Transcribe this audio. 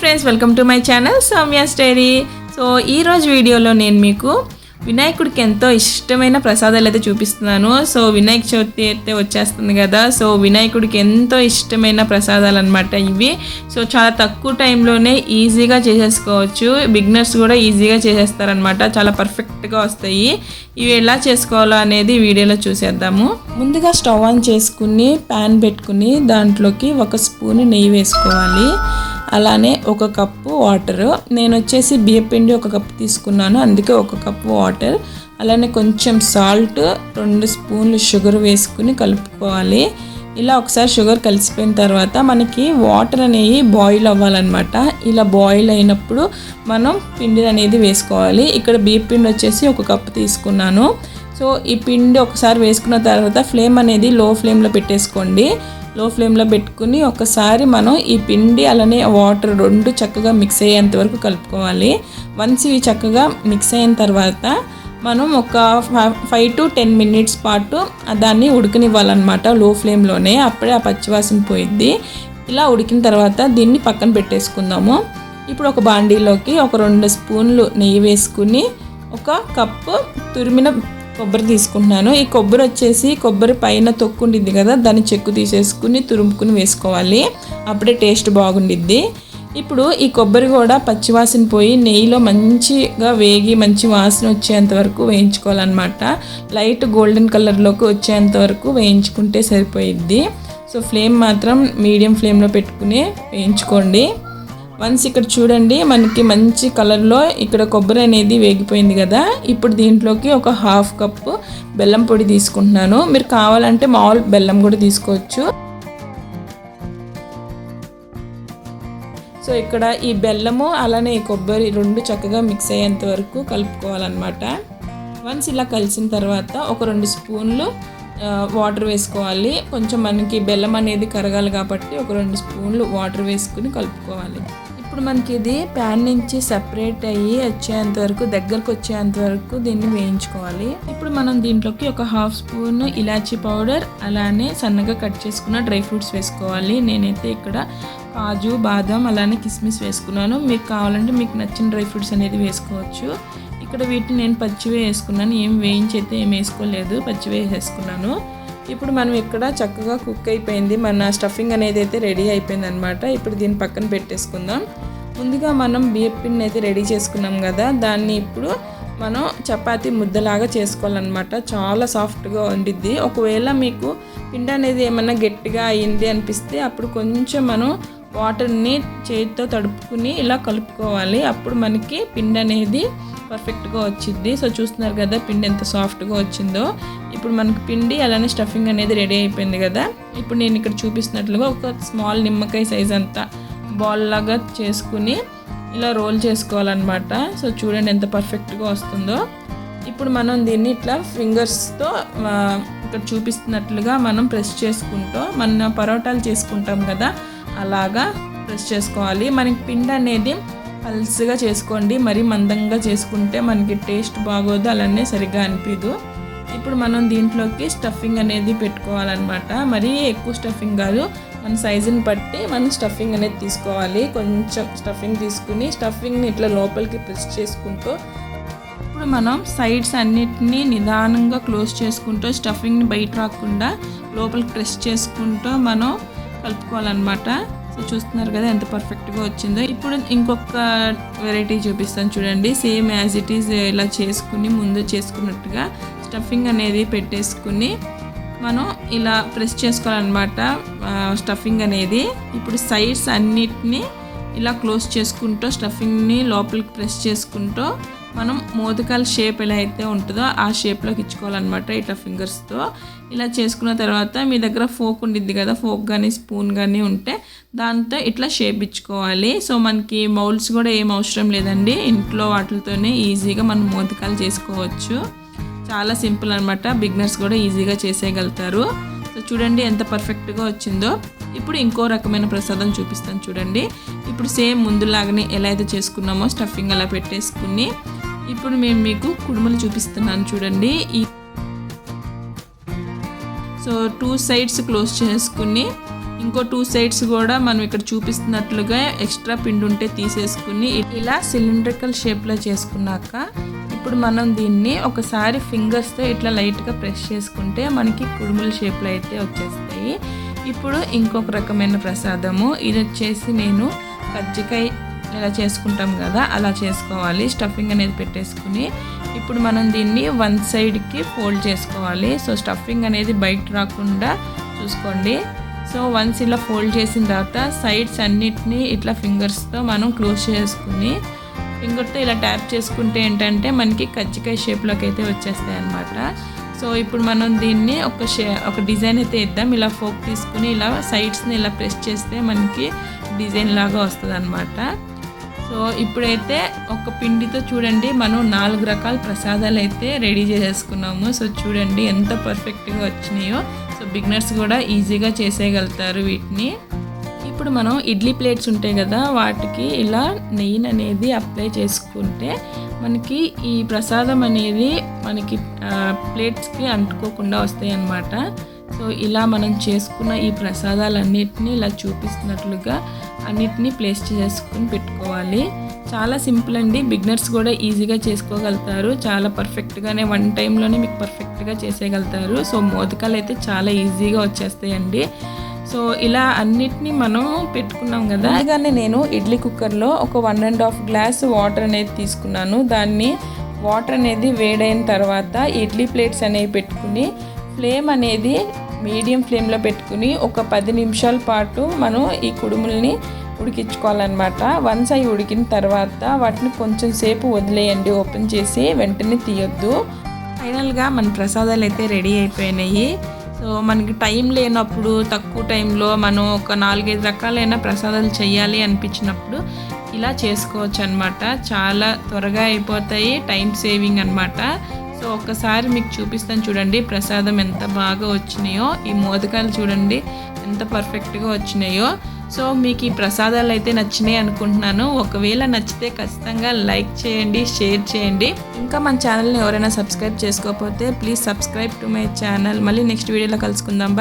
Friends welcome to my channel Soumya స్టైరీ so ఈరోజు వీడియోలో నేను మీకు వినాయకుడికి ఎంతో ఇష్టమైన ప్రసాదాలు అయితే చూపిస్తున్నాను. సో వినాయక చవితి అయితే వచ్చేస్తుంది కదా. సో వినాయకుడికి ఎంతో ఇష్టమైన ప్రసాదాలు అనమాట ఇవి. సో చాలా తక్కువ టైంలోనే ఈజీగా చేసేసుకోవచ్చు. బిగ్నర్స్ కూడా ఈజీగా చేసేస్తారనమాట చాలా పర్ఫెక్ట్గా వస్తాయి. ఇవి ఎలా చేసుకోవాలో అనేది వీడియోలో చూసేద్దాము. ముందుగా స్టవ్ ఆన్ చేసుకుని ప్యాన్ పెట్టుకుని దాంట్లోకి ఒక స్పూన్ నెయ్యి వేసుకోవాలి. అలానే ఒక కప్పు వాటర్. నేను వచ్చేసి బియ్యపిండి ఒక కప్పు తీసుకున్నాను అందుకే ఒక కప్పు వాటర్. అలానే కొంచెం సాల్ట్ రెండు స్పూన్లు షుగర్ వేసుకుని కలుపుకోవాలి. ఇలా ఒకసారి షుగర్ కలిసిపోయిన తర్వాత మనకి వాటర్ అనేవి బాయిల్ అవ్వాలన్నమాట. ఇలా బాయిల్ అయినప్పుడు మనం పిండి అనేది వేసుకోవాలి. ఇక్కడ బియ్య పిండి వచ్చేసి ఒక కప్పు తీసుకున్నాను. సో ఈ పిండి ఒకసారి వేసుకున్న తర్వాత ఫ్లేమ్ అనేది లో ఫ్లేమ్లో పెట్టేసుకోండి. లో ఫ్లేమ్లో పెట్టుకుని ఒకసారి మనం ఈ పిండి అలానే వాటర్ రెండు చక్కగా మిక్స్ అయ్యేంత వరకు కలుపుకోవాలి. వన్స్ ఇవి చక్కగా మిక్స్ అయిన తర్వాత మనం ఒక ఫైవ్ టు టెన్ మినిట్స్ పాటు దాన్ని ఉడకనివ్వాలన్నమాట లో ఫ్లేమ్లోనే. అప్పుడే ఆ పచ్చివాసన పోయిద్ది. ఇలా ఉడికిన తర్వాత దీన్ని పక్కన పెట్టేసుకుందాము. ఇప్పుడు ఒక బాండీలోకి ఒక రెండు స్పూన్లు నెయ్యి వేసుకుని ఒక కప్పు తురిమిన కొబ్బరి తీసుకుంటున్నాను. ఈ కొబ్బరి వచ్చేసి కొబ్బరి పైన తొక్కుండిద్ది కదా దాన్ని చెక్కు తీసేసుకుని తురుముకుని వేసుకోవాలి. అప్పుడే టేస్ట్ బాగుండిద్ది. ఇప్పుడు ఈ కొబ్బరి కూడా పచ్చివాసన పోయి నెయ్యిలో మంచిగా వేగి మంచి వాసన వచ్చేంత వరకు వేయించుకోవాలన్నమాట. లైట్ గోల్డెన్ కలర్లోకి వచ్చేంత వరకు వేయించుకుంటే సరిపోయిద్ది. సో ఫ్లేమ్ మాత్రం మీడియం ఫ్లేమ్లో పెట్టుకుని వేయించుకోండి. వన్స్ ఇక్కడ చూడండి మనకి మంచి కలర్లో ఇక్కడ కొబ్బరి అనేది వేగిపోయింది కదా. ఇప్పుడు దీంట్లోకి ఒక హాఫ్ కప్పు బెల్లం పొడి తీసుకుంటున్నాను. మీరు కావాలంటే మామూలు బెల్లం కూడా తీసుకోవచ్చు. సో ఇక్కడ ఈ బెల్లము అలానే ఈ కొబ్బరి రెండు చక్కగా మిక్స్ అయ్యేంత వరకు కలుపుకోవాలన్నమాట. వన్స్ ఇలా కలిసిన తర్వాత ఒక రెండు స్పూన్లు వాటర్ వేసుకోవాలి. కొంచెం మనకి బెల్లం అనేది కరగాలి కాబట్టి ఒక రెండు స్పూన్లు వాటర్ వేసుకుని కలుపుకోవాలి. ఇప్పుడు మనకి ఇది ప్యాన్ నుంచి సపరేట్ అయ్యి వచ్చేంత వరకు దగ్గరకు వచ్చేంత వరకు దీన్ని వేయించుకోవాలి. ఇప్పుడు మనం దీంట్లోకి ఒక హాఫ్ స్పూన్ ఇలాచీ పౌడర్ అలానే సన్నగా కట్ చేసుకున్న డ్రై ఫ్రూట్స్ వేసుకోవాలి. నేనైతే ఇక్కడ కాజు బాదం అలానే కిస్మిస్ వేసుకున్నాను. మీకు కావాలంటే మీకు నచ్చిన డ్రై ఫ్రూట్స్ అనేది వేసుకోవచ్చు. ఇక్కడ వీటిని నేను పచ్చివే వేసుకున్నాను. ఏం వేయించి అయితే ఏం వేసుకోలేదు పచ్చివే వేసుకున్నాను ఇప్పుడు మనం ఇక్కడ చక్కగా కుక్ అయిపోయింది. మన స్టఫింగ్ అనేది అయితే రెడీ అయిపోయింది అనమాట ఇప్పుడు దీన్ని పక్కన పెట్టేసుకుందాం. ముందుగా మనం బియ్యం పిండిని అయితే రెడీ చేసుకున్నాం కదా. దాన్ని ఇప్పుడు మనం చపాతీ ముద్దలాగా చేసుకోవాలన్నమాట. చాలా సాఫ్ట్గా ఉండిద్ది. ఒకవేళ మీకు పిండి అనేది ఏమన్నా గట్టిగా అయ్యింది అనిపిస్తే అప్పుడు కొంచెం మనం వాటర్ని చేతితో తడుపుకుని ఇలా కలుపుకోవాలి. అప్పుడు మనకి పిండి అనేది పర్ఫెక్ట్గా వచ్చింది సో చూస్తున్నారు కదా పిండి ఎంత సాఫ్ట్గా వచ్చిందో. ఇప్పుడు మనకి పిండి అలానే స్టఫింగ్ అనేది రెడీ అయిపోయింది కదా. ఇప్పుడు నేను ఇక్కడ చూపిస్తున్నట్లుగా ఒక స్మాల్ నిమ్మకాయ సైజ్ అంతా బాల్ లాగా చేసుకుని ఇలా రోల్ చేసుకోవాలన్నమాట. సో చూడండి ఎంత పర్ఫెక్ట్గా వస్తుందో. ఇప్పుడు మనం దీన్ని ఇట్లా ఫింగర్స్తో ఇక్కడ చూపిస్తున్నట్లుగా మనం ప్రెస్ చేసుకుంటూ మన పరోటాలు చేసుకుంటాం కదా. అలాగా ప్రెస్ చేసుకోవాలి. మనకి పిండి అనేది పల్స్గా చేసుకోండి. మరి మందంగా చేసుకుంటే మనకి టేస్ట్ బాగోదు. అలానే సరిగ్గా అనిపించదు ఇప్పుడు మనం దీంట్లోకి స్టఫింగ్ అనేది పెట్టుకోవాలన్నమాట. మరీ ఎక్కువ స్టఫింగ్ కాదు. మన సైజుని బట్టి మనం స్టఫింగ్ అనేది తీసుకోవాలి. కొంచెం స్టఫింగ్ తీసుకుని స్టఫింగ్ని ఇట్లా లోపలికి ప్రెస్ చేసుకుంటూ ఇప్పుడు మనం సైడ్స్ అన్నిటినీ నిదానంగా క్లోజ్ చేసుకుంటూ స్టఫింగ్ని బయట రాకుండా లోపలికి ప్రెస్ చేసుకుంటూ మనం కలుపుకోవాలన్నమాట. సో చూస్తున్నారు కదా ఎంత పర్ఫెక్ట్గా వచ్చిందో. ఇప్పుడు ఇంకొక వెరైటీ చూపిస్తాను చూడండి. సేమ్ యాజ్ ఇట్ ఈజ్ ఇలా చేసుకుని ముందు చేసుకున్నట్టుగా స్టఫింగ్ అనేది పెట్టేసుకుని మనం ఇలా ప్రెస్ చేసుకోవాలన్నమాట. స్టఫింగ్ అనేది. ఇప్పుడు సైడ్స్ అన్నిటినీ ఇలా క్లోజ్ చేసుకుంటూ స్టఫింగ్ని లోపలికి ప్రెస్ చేసుకుంటూ మనం మోదకాల షేప్ ఎలా అయితే ఉంటుందో ఆ షేప్లోకి ఇచ్చుకోవాలన్నమాట ఇట్లా ఫింగర్స్తో ఇలా చేసుకున్న తర్వాత మీ దగ్గర ఫోక్ ఉండిద్ది కదా ఫోక్ కానీ స్పూన్ కానీ ఉంటే దాంతో ఇట్లా షేప్ ఇచ్చుకోవాలి. సో మనకి మౌల్స్ కూడా ఏం అవసరం లేదండి. ఇంట్లో వాటితోనే ఈజీగా మనం మోదకాలు చేసుకోవచ్చు. చాలా సింపుల్ అనమాట బిగ్నర్స్ కూడా ఈజీగా చేసేయగలుగుతారు. సో చూడండి ఎంత పర్ఫెక్ట్గా వచ్చిందో. ఇప్పుడు ఇంకో రకమైన ప్రసాదం చూపిస్తాను చూడండి. ఇప్పుడు సేమ్ ముందులాగానే ఎలా అయితే చేసుకున్నామో స్టఫింగ్ అలా పెట్టేసుకుని ఇప్పుడు మేము మీకు కుడుములు చూపిస్తున్నాను చూడండి. ఈ సో టూ సైడ్స్ క్లోజ్ చేసుకుని ఇంకో టూ సైడ్స్ కూడా మనం ఇక్కడ చూపిస్తున్నట్లుగా ఎక్స్ట్రా పిండి ఉంటే తీసేసుకుని ఇలా సిలిండ్రికల్ షేప్లో చేసుకున్నాక ఇప్పుడు మనం దీన్ని ఒకసారి ఫింగర్స్తో ఇట్లా లైట్గా ప్రెస్ చేసుకుంటే మనకి కుడుముల షేప్లో అయితే వచ్చేస్తాయి. ఇప్పుడు ఇంకొక రకమైన ప్రసాదము. ఇది వచ్చేసి నేను కజ్జికాయ ఇలా చేసుకుంటాం కదా అలా చేసుకోవాలి. స్టఫింగ్ అనేది పెట్టేసుకుని ఇప్పుడు మనం దీన్ని వన్ సైడ్కి ఫోల్డ్ చేసుకోవాలి. సో స్టఫింగ్ అనేది బయట రాకుండా చూసుకోండి. సో వన్స్ ఇలా ఫోల్డ్ చేసిన తర్వాత సైడ్స్ అన్నిటినీ ఇట్లా ఫింగర్స్తో మనం క్లోజ్ చేసుకుని ఫింగర్తో ఇలా ట్యాప్ చేసుకుంటే ఏంటంటే మనకి కజ్జికాయ షేప్లోకి అయితే వచ్చేస్తాయి అన్నమాట. సో ఇప్పుడు మనం దీన్ని ఒక షే ఒక డిజైన్ అయితే ఇద్దాం ఇలా ఫోక్ తీసుకుని ఇలా సైడ్స్ని ఇలా ప్రెస్ చేస్తే మనకి డిజైన్ లాగా వస్తుంది అనమాట సో ఇప్పుడైతే ఒక పిండితో చూడండి మనం నాలుగు రకాల ప్రసాదాలు అయితే రెడీ చేసేసుకున్నాము. సో చూడండి ఎంత పర్ఫెక్ట్గా వచ్చినాయో. సో బిగినర్స్ కూడా ఈజీగా చేసేయగలుగుతారు వీటిని. ఇప్పుడు మనం ఇడ్లీ ప్లేట్స్ ఉంటాయి కదా వాటికి ఇలా నెయ్యి అనేది అప్లై చేసుకుంటే మనకి ఈ ప్రసాదం అనేది మనకి ప్లేట్స్కి అంటుకోకుండా వస్తాయి అన్నమాట సో ఇలా మనం చేసుకున్న ఈ ప్రసాదాలన్నిటిని ఇలా చూపిస్తున్నట్లుగా అన్నిటినీ ప్లేస్ చేసుకుని పెట్టుకోవాలి. చాలా సింపుల్ అండి. బిగినర్స్ కూడా ఈజీగా చేసుకోగలుగుతారు. చాలా పర్ఫెక్ట్గానే వన్ టైంలోనే మీకు పర్ఫెక్ట్గా చేసేయగలుగుతారు. సో మోదకాలు అయితే చాలా ఈజీగా వచ్చేస్తాయండి. సో ఇలా అన్నిటినీ మనం పెట్టుకున్నాం కదా. అందుకని నేను ఇడ్లీ కుక్కర్లో ఒక one and half glass water అనేది తీసుకున్నాను. దాన్ని వాటర్ అనేది వేడైన తర్వాత ఇడ్లీ ప్లేట్స్ అనేవి పెట్టుకుని ఫ్లేమ్ అనేది మీడియం ఫ్లేమ్లో పెట్టుకుని ఒక పది నిమిషాల పాటు మనం ఈ కుడుముల్ని ఉడికించుకోవాలన్నమాట. వన్స్ అవి ఉడికిన తర్వాత వాటిని కొంచెం సేపు వదిలేయండి. ఓపెన్ చేసి వెంటనే తీయొద్దు. ఫైనల్గా మన ప్రసాదాలు అయితే రెడీ అయిపోయినాయి. సో మనకి టైం లేనప్పుడు తక్కువ టైంలో మనం ఒక నాలుగైదు రకాలైన ప్రసాదాలు చేయాలి అనిపించినప్పుడు ఇలా చేసుకోవచ్చు అనమాట చాలా త్వరగా అయిపోతాయి టైం సేవింగ్ అనమాట సో ఒక్కసారి మీకు చూపిస్తాను చూడండి ప్రసాదం ఎంత బాగా వచ్చినాయో. ఈ మోదకాలు చూడండి ఎంత పర్ఫెక్ట్గా వచ్చినాయో. సో మీకు ఈ ప్రసాదాలు అయితే నచ్చినాయి అనుకుంటున్నాను. ఒకవేళ నచ్చితే ఖచ్చితంగా లైక్ చేయండి షేర్ చేయండి. ఇంకా మన ఛానల్ని ఎవరైనా సబ్స్క్రైబ్ చేసుకోకపోతే please subscribe to my channel. మళ్ళీ నెక్స్ట్ వీడియోలో కలుసుకుందాం.